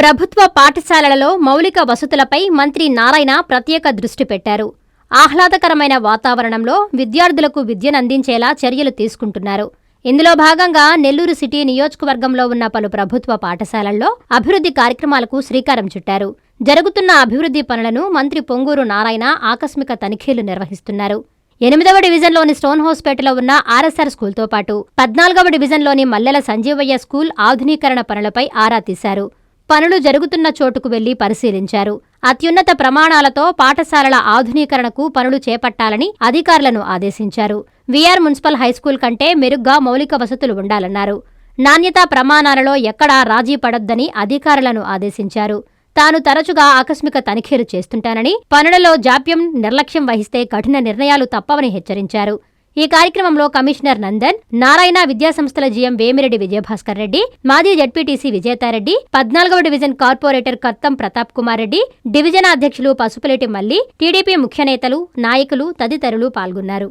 ప్రభుత్వ పాఠశాలలలో మౌలిక వసతులపై మంత్రి నారాయణ ప్రత్యేక దృష్టి పెట్టారు. ఆహ్లాదకరమైన వాతావరణంలో విద్యార్థులకు విద్యనందించేలా చర్యలు తీసుకుంటున్నారు. ఇందులో భాగంగా నెల్లూరు సిటీ నియోజకవర్గంలో ఉన్న పలు ప్రభుత్వ పాఠశాలల్లో అభివృద్ధి కార్యక్రమాలకు శ్రీకారం చుట్టారు. జరుగుతున్న అభివృద్ధి పనులను మంత్రి పొంగూరు నారాయణ ఆకస్మిక తనిఖీలు నిర్వహిస్తున్నారు. ఎనిమిదవ డివిజన్లోని స్టోన్ హౌస్పేటలో ఉన్న ఆర్ఎస్ఆర్ స్కూల్తో పాటు పద్నాలుగవ డివిజన్లోని మల్లెల సంజీవయ్య స్కూల్ ఆధునీకరణ పనులపై ఆరా తీశారు. పనులు జరుగుతున్న చోటుకు వెళ్ళి పరిశీలించారు. అత్యున్నత ప్రమాణాలతో పాఠశాలల ఆధునీకరణకు పనులు చేపట్టాలని అధికారులను ఆదేశించారు. వీఆర్ మున్సిపల్ హైస్కూల్ కంటే మెరుగ్గా మౌలిక వసతులు ఉండాలన్నారు. నాణ్యతా ప్రమాణాలలో ఎక్కడా రాజీ పడొద్దని అధికారులను ఆదేశించారు. తాను తరచుగా ఆకస్మిక తనిఖీలు చేస్తుంటానని పనులలో జాప్యం నిర్లక్ష్యం వహిస్తే కఠిన నిర్ణయాలు తప్పవని హెచ్చరించారు. ఈ కార్యక్రమంలో కమిషనర్ నందన్ నారాయణ విద్యాసంస్థల జీఎం వేమిరెడ్డి విజయభాస్కర్ రెడ్డి మాజీ జడ్పీటీసీ విజేతారెడ్డి పద్నాలుగవ division corporator Kattam Pratap Kumar Reddy division అధ్యక్షులు పసుపులేటి మల్లి టీడీపీ ముఖ్య నేతలు నాయకులు తదితరులు పాల్గొన్నారు.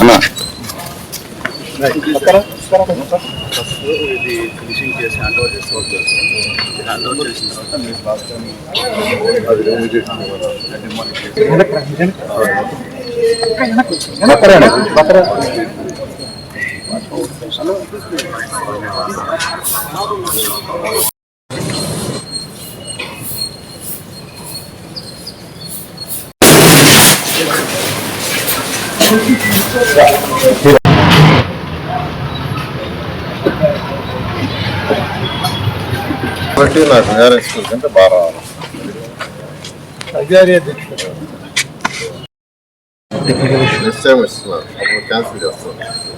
అన్నా. ఇది ఫినిషింగ్ చేసి హ్యాండ్ ఓవర్ ఇది హ్యాండ్ ఓవర్ చేసిన తర్వాత మీరు అది remove చేసిన తర్వాత demolish చేసి కాబట్టి నాకు వేరే స్కూల్ కంటే బాగా రావాలి నెక్స్ట్ టైం ఇస్తున్నారు అప్పుడు క్యాన్సిల్ చేస్తున్నారు వేరే స్కూల్